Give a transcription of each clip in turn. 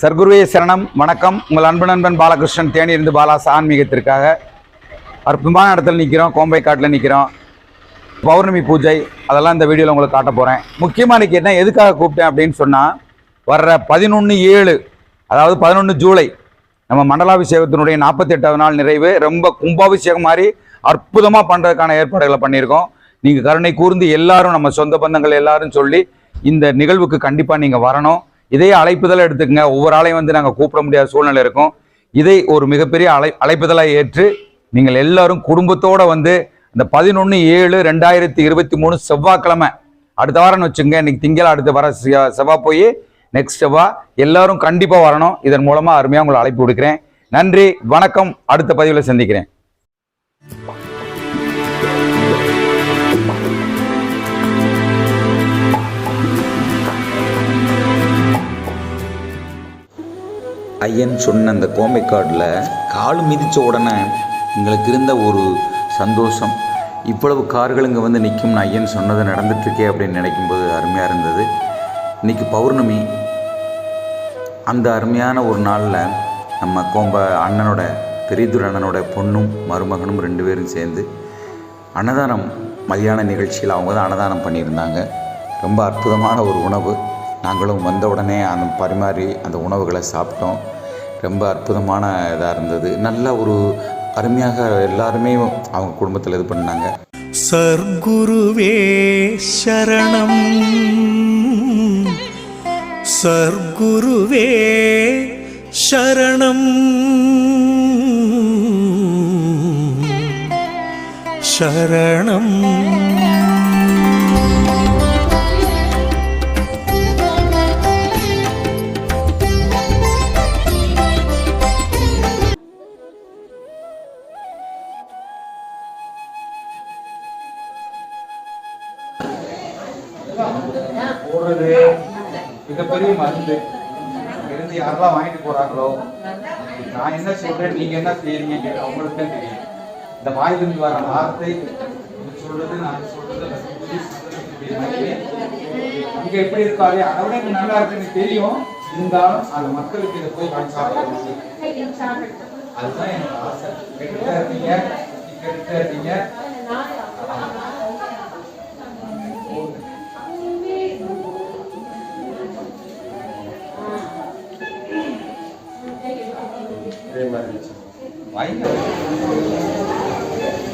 சர்க்குருவே சரணம். வணக்கம். உங்கள் அன்பு நண்பன் பாலகிருஷ்ணன் தேனி இருந்து பாலாஸ் ஆன்மீகத்திற்காக அற்புதமான இடத்துல நிற்கிறோம் கோம்பை காட்டில் நிற்கிறோம் பௌர்ணமி பூஜை அதெல்லாம் இந்த வீடியோவில் உங்களுக்கு காட்ட போகிறேன் முக்கியமாக இன்றைக்கி என்ன எதுக்காக கூப்பிட்டேன் அப்படின்னு சொன்னால் வர்ற பதினொன்று ஏழு அதாவது பதினொன்று ஜூலை நம்ம மண்டலாபிஷேகத்தினுடைய நாற்பத்தி எட்டாவது நாள் நிறைவு. ரொம்ப கும்பாபிஷேகம் மாதிரி அற்புதமாக பண்ணுறதுக்கான ஏற்பாடுகளை பண்ணியிருக்கோம். நீங்கள் கருணை கூர்ந்து எல்லாரும் நம்ம சொந்த பந்தங்கள் எல்லாரும் சொல்லி இந்த நிகழ்வுக்கு கண்டிப்பாக நீங்கள் வரணும். இதே அழைப்புதலை எடுத்துக்கங்க. ஒவ்வொரு ஆளையும் வந்து நாங்கள் கூப்பிட முடியாத சூழ்நிலை இருக்கும். இதை ஒரு மிகப்பெரிய அழை அழைப்புதலாக ஏற்று நீங்கள் எல்லாரும் குடும்பத்தோடு வந்து இந்த பதினொன்று ஏழு ரெண்டாயிரத்தி இருபத்தி மூணு செவ்வாய்க்கிழமை அடுத்த வாரம்னு வச்சுங்க இன்னைக்கு திங்கள் அடுத்து வர செவ்வாய் போய் நெக்ஸ்ட் செவ்வாய் எல்லாரும் கண்டிப்பாக வரணும். இதன் மூலமாக அருமையாக உங்களை அழைப்பு கொடுக்குறேன் நன்றி வணக்கம். அடுத்த பதிவில் சந்திக்கிறேன். ஐயன் சொன்ன அந்த கோமைக்காட்டில் கால் மிதித்த உடனே எங்களுக்கு இருந்த ஒரு சந்தோஷம். இவ்வளவு கார்கள் இங்கே வந்து நிற்கும்னு ஐயன் சொன்னது நடந்துட்டுருக்கே அப்படின்னு நினைக்கும்போது அருமையாக இருந்தது. இன்றைக்கி பௌர்ணமி. அந்த அருமையான ஒரு நாளில் நம்ம கோம்ப அண்ணனோட பெரியதுர் அண்ணனோட பொண்ணும் மருமகனும் ரெண்டு பேரும் சேர்ந்து அன்னதானம் மதியான நிகழ்ச்சியில் அவங்க தான் அன்னதானம் பண்ணியிருந்தாங்க. ரொம்ப அற்புதமான ஒரு உணவு. நாங்களும் வந்த உடனே அந்த பரிமாறி அந்த உணவுகளை சாப்பிட்டோம். ரொம்ப அற்புதமான இதாக இருந்தது. நல்ல ஒரு அருமையாக எல்லாருமே அவங்க குடும்பத்தில் இது பண்ணாங்க சர்க்குருவே சரணம். சர்க்குருவே சரணம். சரணம். நீங்கள் என்ன சொல்றேன் நீங்க என்ன செய்யறீங்க அவங்களுக்கு தான் தெரியும். இந்த வாயிலிருந்து வர வார்த்தை சொல்றது நான் சொல்றது இங்க எப்படி இருக்காரு? அதை விட நல்லா இருக்குன்னு தெரியும். இருந்தாலும் அந்த மக்களுக்கு இதை போய் வாங்கி அதுதான் எனக்கு ஆசை. கெட்டுட்டா இருக்கீங்க கெட்டுட்டா இருக்கீங்க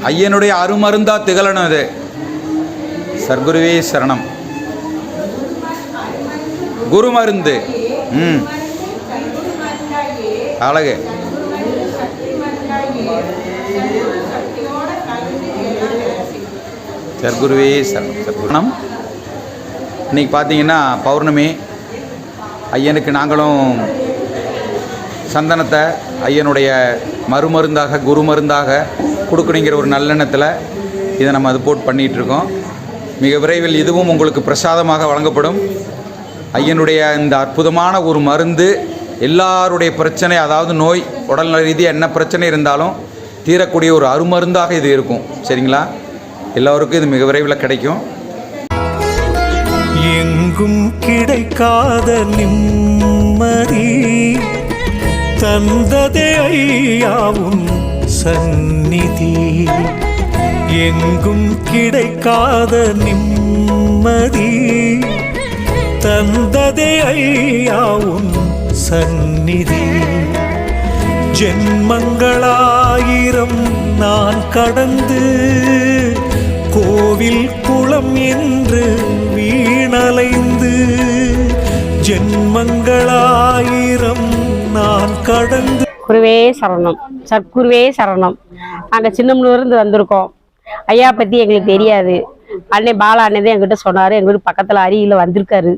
ஐயனுடைய அருமருந்தா திகழணும் இது. சர்க்குருவே சரணம். குரு மருந்து ம். அழகு. சர்க்குருவே சரணம். சர்க்குணம் இன்னைக்கு பார்த்தீங்கன்னா பௌர்ணமி. ஐயனுக்கு நாங்களும் சந்தனத்தை ஐயனுடைய மறுமருந்தாக குரு மருந்தாக கொடுக்கணுங்கிற ஒரு நல்லெண்ணத்தில் இதை நம்ம அது போட்டு பண்ணிகிட்டு இருக்கோம் மிக விரைவில் இதுவும் உங்களுக்கு பிரசாதமாக வழங்கப்படும். ஐயனுடைய இந்த அற்புதமான ஒரு மருந்து எல்லாருடைய பிரச்சனை அதாவது நோய் உடல்நல ரீதியாக என்ன பிரச்சனை இருந்தாலும் தீரக்கூடிய ஒரு அருமருந்தாக இது இருக்கும். சரிங்களா? எல்லோருக்கும் இது மிக விரைவில் கிடைக்கும். எங்கும் கிடைக்காத நிம்மதி தந்ததே ஐயாவும் சந்நிதி. எங்கும் கிடைக்காத நிம்மதி. தந்ததே ஐயாவும் சந்நிதி. ஜென்மங்களாயிரம் நான் கடந்து கோவில் குளம் என்று வீணலைந்து ஜென்மங்களாயிரம் கடந்து குருவே சரணம். சத்குருவே சரணம். நாங்கள் சின்னமனூர்லேருந்து வந்திருக்கோம். ஐயா பற்றி எங்களுக்கு தெரியாது. அண்ணே பாலா அண்ணே தான் எங்கிட்ட சொன்னார். எங்கள் வீட்டு பக்கத்தில் அருகில் வந்திருக்காரு.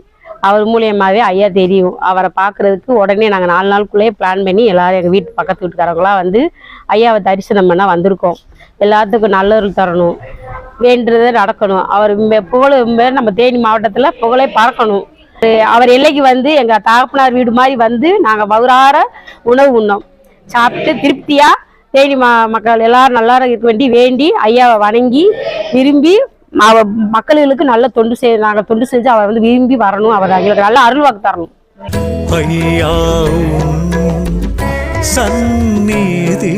அவர் மூலியமாகவே ஐயா தெரியும். அவரை பார்க்கறதுக்கு உடனே நாங்கள் நாலு நாளுக்குள்ளேயே பிளான் பண்ணி எல்லோரும் எங்கள் வீட்டு பக்கத்து வீட்டுக்காரங்களாம் வந்து ஐயாவை தரிசனம் பண்ண வந்திருக்கோம். எல்லாத்துக்கும் நல்லொருள் தரணும். வேண்டுறதை நடக்கணும். அவர் புகழ் நம்ம தேனி மாவட்டத்தில் புகழே பறக்கணும் அவர் எல்லைக்கு வந்து எங்கள் தகப்பனார் வீடு மாதிரி வந்து நாங்கள் வவுறார உணவு உண்ணோம். சாப்பிட்டு திருப்தியா தேனி மா மக்கள் எல்லாரும் நல்லா இருக்க வேண்டி வேண்டி ஐயாவை வணங்கி விரும்பி அவ மக்களுக்கு நல்ல தொண்டு செய் நாங்கள் தொண்டு செஞ்சு அவர் வந்து விரும்பி வரணும். அவர் எங்களுக்கு நல்ல அருள் வாக்கு தரணும். சந்நிதி.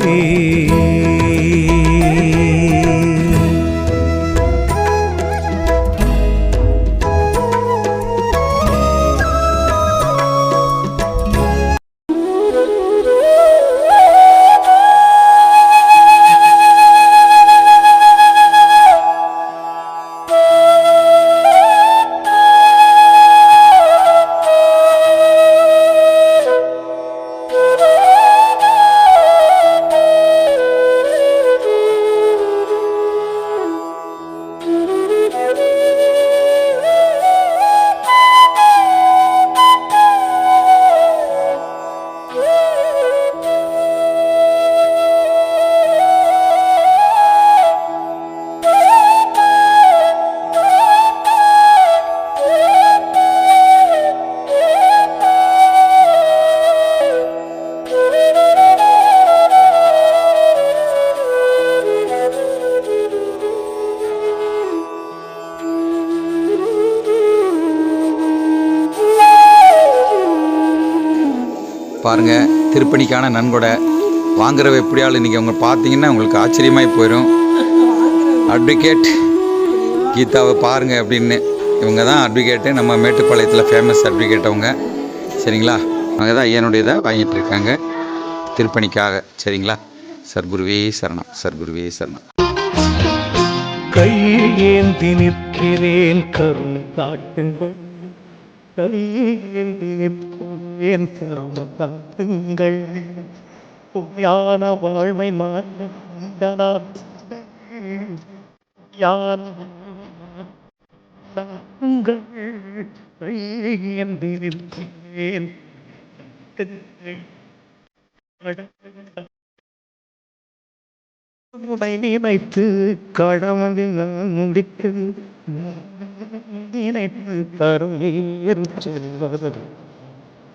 பாருங்க. திருப்பணிக்கான நன்கொடை. வாங்குறவ எப்படியாலும் இன்றைக்கி அவங்க பார்த்தீங்கன்னா உங்களுக்கு ஆச்சரியமாய் போயிடும் அட்வொகேட் கீதாவை பாருங்க அப்படின்னு. இவங்க தான் அட்வொகேட்டு நம்ம மேட்டுப்பாளையத்தில் ஃபேமஸ் அட்வொகேட் அவங்க. சரிங்களா? அவங்க தான் ஐயனுடையதை வாங்கிட்டு இருக்காங்க. திருப்பணிக்காக. சரிங்களா? சர்க்குருவே சரணம். சர்க்குருவே சரணம். கையேந்தி நிற்கிறேன் கருணை காட்டுங்கள். கையேந்தி நிற்கிறேன் காட்டுங்கள் மாற்ற யான தாங்கள் கையேந்தி நிற்கிறேன் உன்னை நினைத்து கடவுள் முடித்து நினைத்து கருவேறு செல்வதற்கு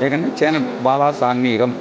எங்கள் சேனல் பாலாஸ் ஆன்மீகம்